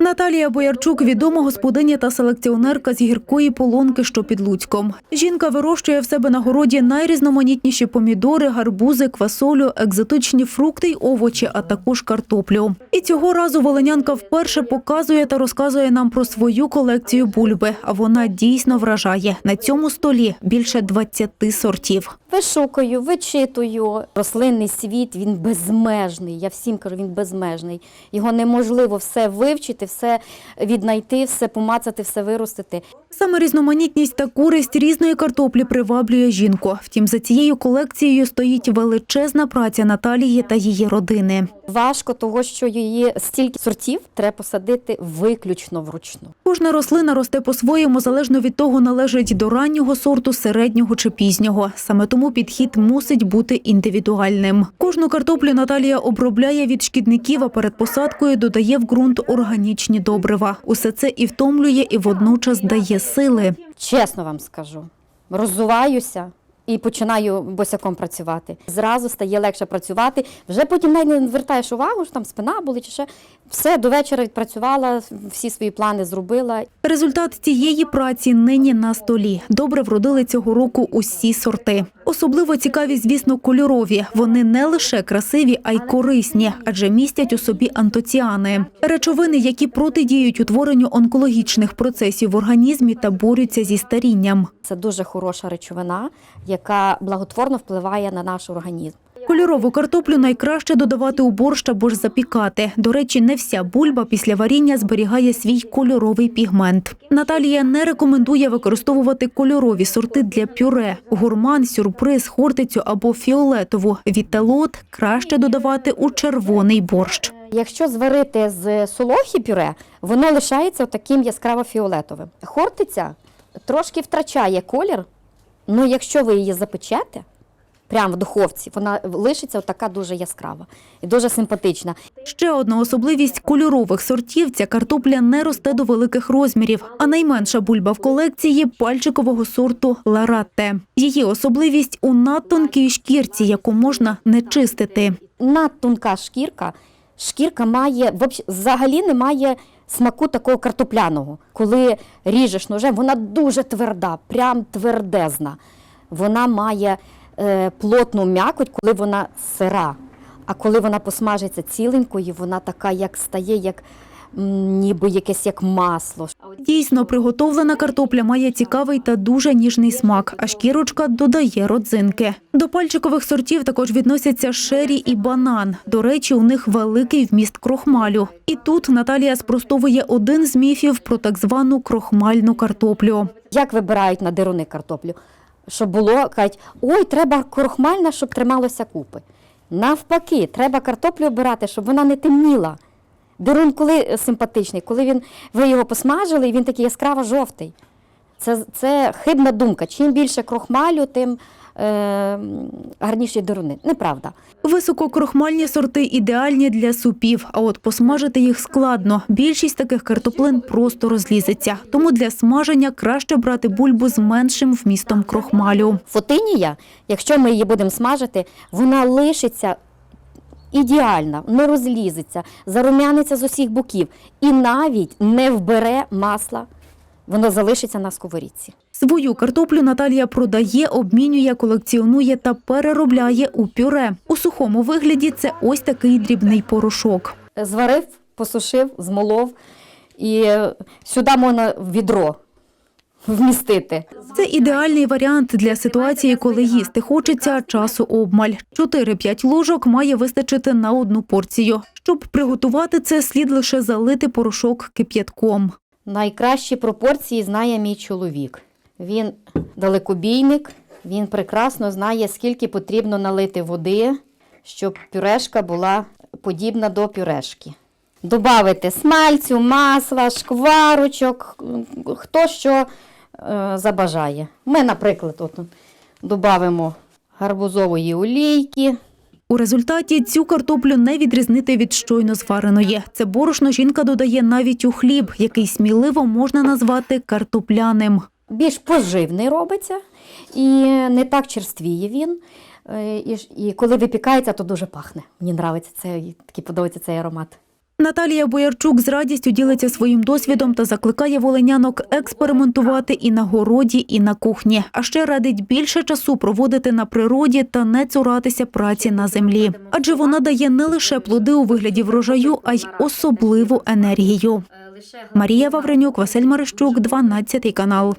Наталія Боярчук відома господиня та селекціонерка з гіркої полонки, що під Луцьком. Жінка вирощує в себе на городі найрізноманітніші помідори, гарбузи, квасолю, екзотичні фрукти й овочі, а також картоплю. І цього разу волинянка вперше показує та розказує нам про свою колекцію бульби. А вона дійсно вражає. На цьому столі більше 20 сортів. Вишукую, вичитую. Рослинний світ він безмежний. Я всім кажу, він безмежний. Його неможливо все вивчити, все віднайти, все помацати, все виростити. Саме різноманітність та користь різної картоплі приваблює жінку. Втім, за цією колекцією стоїть величезна праця Наталії та її родини. Важко того, що її стільки сортів треба посадити виключно вручну. Кожна рослина росте по-своєму, залежно від того, належить до раннього сорту, середнього чи пізнього. Саме тому підхід мусить бути індивідуальним. Кожну картоплю Наталія обробляє від шкідників, а перед посадкою додає в ґрунт органічні добрива. Усе це і втомлює, і водночас дає сили. Чесно вам скажу, роззуваюся і починаю босяком працювати. Зразу стає легше працювати. Вже потім не звертаєш увагу, що там спина були чи ще. Все, до вечора відпрацювала, всі свої плани зробила. Результат цієї праці нині на столі. Добре вродили цього року усі сорти. Особливо цікаві, звісно, кольорові. Вони не лише красиві, а й корисні, адже містять у собі антоціани. Речовини, які протидіють утворенню онкологічних процесів в організмі та борються зі старінням. Це дуже хороша речовина, яка благотворно впливає на наш організм. Кольорову картоплю найкраще додавати у борщ або ж запікати. До речі, не вся бульба після варіння зберігає свій кольоровий пігмент. Наталія не рекомендує використовувати кольорові сорти для пюре. Гурман, сюрприз, хортицю або фіолетову. Віталот краще додавати у червоний борщ. Якщо зварити з солохи пюре, воно лишається таким яскраво-фіолетовим. Хортиця трошки втрачає колір, але якщо ви її запечете, прямо в духовці, вона лишиться така дуже яскрава і дуже симпатична. Ще одна особливість кольорових сортів – ця картопля не росте до великих розмірів, а найменша бульба в колекції – пальчикового сорту ларатте. Її особливість у надтонкій шкірці, яку можна не чистити. Надтонка шкірка, шкірка має, взагалі немає смаку такого картопляного. Коли ріжеш ножем, вона дуже тверда, прям твердезна. Вона має е, плотну м'якоть, коли вона сира. А коли вона посмажиться ціленькою, вона така, як стає, як ніби якесь як масло. Дійсно, приготовлена картопля має цікавий та дуже ніжний смак, а шкірочка додає родзинки. До пальчикових сортів також відносяться шері і банан. До речі, у них великий вміст крохмалю. І тут Наталія спростовує один з міфів про так звану крохмальну картоплю. Як вибирають на дируни картоплю? Щоб було, кажуть, ой, треба крохмальна, щоб трималося купи. Навпаки, треба картоплю обирати, щоб вона не темніла. Дирун коли е, симпатичний, коли він, ви його посмажили, і він такий яскраво жовтий. Це, це хибна думка. Чим більше крохмалю, тим е, гарніші дируни. Неправда. Висококрохмальні сорти ідеальні для супів, а от посмажити їх складно. Більшість таких картоплин просто розлізеться. Тому для смаження краще брати бульбу з меншим вмістом крохмалю. Фотинія, якщо ми її будемо смажити, вона лишиться ідеальна, не розлізеться, зарум'яниться з усіх боків і навіть не вбере масла. Воно залишиться на сковорідці. Свою картоплю Наталія продає, обмінює, колекціонує та переробляє у пюре. У сухому вигляді це ось такий дрібний порошок. Зварив, посушив, змолов, і сюди можна відро вмістити. Це ідеальний варіант для ситуації, коли їсти хочеться, часу обмаль. 4-5 ложок має вистачити на одну порцію. Щоб приготувати це, слід лише залити порошок кип'ятком. Найкращі пропорції знає мій чоловік. Він далекобійник, він прекрасно знає, скільки потрібно налити води, щоб пюрешка була подібна до пюрешки. Добавити смальцю, масла, шкварочок, хто що забажає. Ми, наприклад, от, додамо гарбузової олійки. У результаті цю картоплю не відрізнити від щойно звареної. Це борошно жінка додає навіть у хліб, який сміливо можна назвати картопляним. більш поживний робиться і не так черствіє він. Е, І, коли випікається, то дуже пахне. Мені подобається це, такий подобається цей аромат. Наталія Боярчук з радістю ділиться своїм досвідом та закликає волинянок експериментувати і на городі, і на кухні. А ще радить більше часу проводити на природі та не цуратися праці на землі. Адже вона дає не лише плоди у вигляді врожаю, а й особливу енергію. Марія Вавренюк, Василь Марищук, 12 канал.